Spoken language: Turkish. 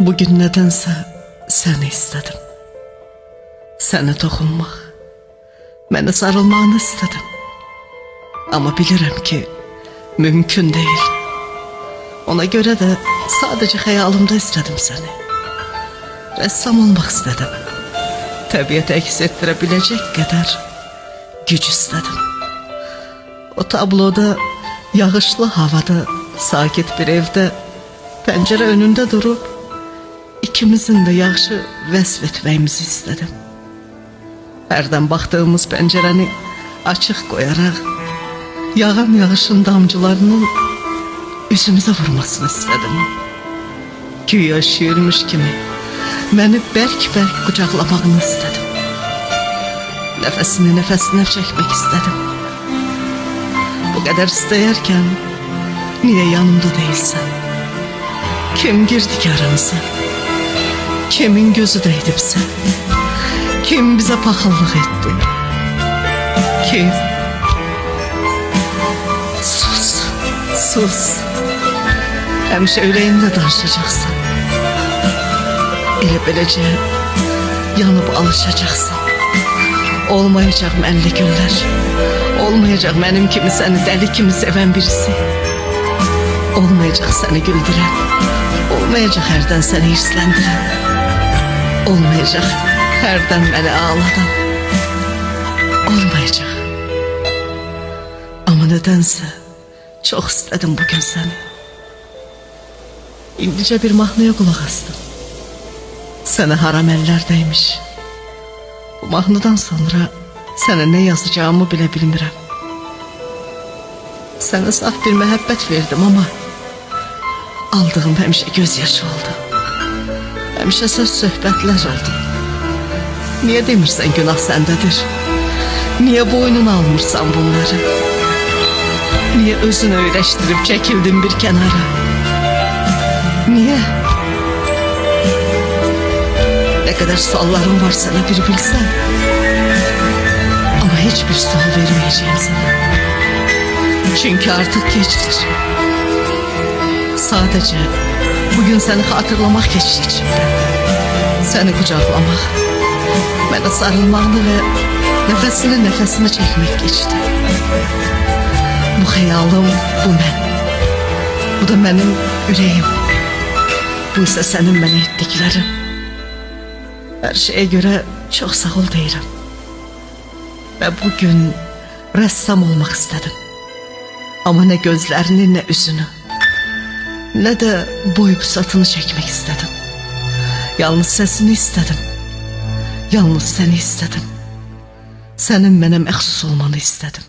Bugün nedense seni istedim. Seni dokunmak, beni sarılmanı istedim. Ama bilirim ki mümkün değil. Ona göre de sadece hayalımda istedim seni. Ressam olmak istedim. Tabiatı eks ettirebilecek kadar güç istedim. O tabloda yağışlı havada sakit bir evde pencere önünde durup ikimizin de yaşı vesvetmemizi istedim. Herden baktığımız pencereni açık koyarak yağan yağışın damcılarının yüzümüze vurmasını istedim. Güya şiirmiş gibi beni berk berk kucaklamağını istedim. Nefesini nefesine çekmek istedim. Bu kadar isteyerken niye yanımda değilsen? Kim girdi ki aramıza? Kimin gözü değdi? Kim bize pahallık etti? Kim? Sus, sus. Hemşe yüreğimle danışacaksın. Ele belece yanıp alışacaksın. Olmayacak menli günler. Olmayacak benim kimi seni deli kimi seven birisi. Olmayacak seni güldüren. Olmayacak herden seni hirslendiren. Olmayacak herden beni ağlatan. Olmayacak. Ama nedense çok istedim bugün seni. İndice bir mahnıya kulak astım. Seni haram ellerdeymiş. Bu mahnıdan sonra sana ne yazacağımı bile bilmirəm. Sana saf bir məhəbbət verdim ama aldığım həmişə gözyaşı oldu. Həmişə söz söhbətlər oldu. Niye demirsən günah səndədir? Niye boynuna almırsan bunları? Niye özünü öyrəşdirib çəkildin bir kənara? Niye? Ne kadar suallarım var sana bir bilsen. Ama hiçbir sual vermeyeceğim sana. Çünkü artık geçtir. Sadece bugün seni hatırlamak geçti içimden. Seni kucaklamak, bana sarılmağını ve nefesini nefesine çekmek geçti. Bu hayalım, bu ben. Bu da benim yüreğim. Bu ise senin bana ettiklerin. Her şeye göre çok sağ ol deyirəm. Ve bugün ressam olmak istedim. Ama ne gözlerini ne üzünü. Ne de boy pusatını çekmek istedim. Yalnız sesini istedim. Yalnız seni istedim. Senin mənə məxsus olmanı istedim.